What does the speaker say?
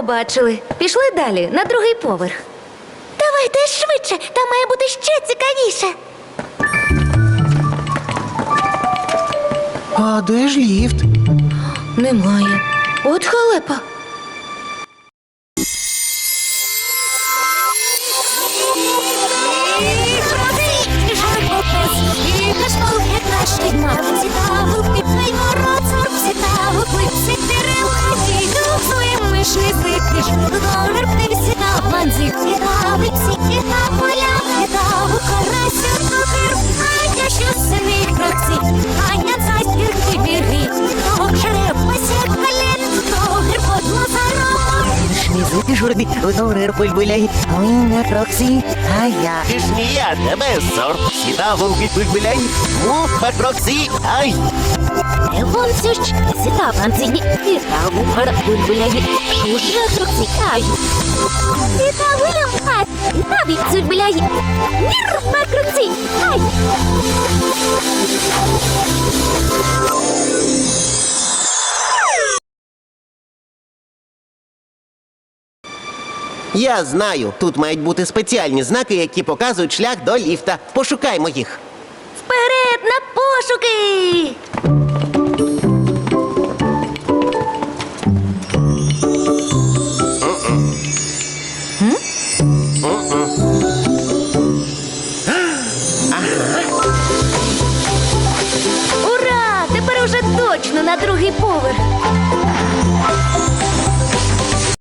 Побачили. Пішли далі, на другий поверх. Давайте швидше, там має бути ще цікавіше. А де ж ліфт? Немає. От халепа. Аня журбі, удорир пульбуляй, а ми на кроксі, а я. Ти ж не я, тебе сор. Сіда вовки пульбиляй, муха кроксі, ай! Вон все ж сіда панцині, сіта бухар бульбуляги, шуша троксикай. Сіта вилям хат, сіта відсуль бляги, нір макроці, Я знаю, тут мають бути спеціальні знаки, які показують шлях до ліфта. Пошукаймо їх. Вперед на пошуки! Ура! Тепер уже точно на другий поверх.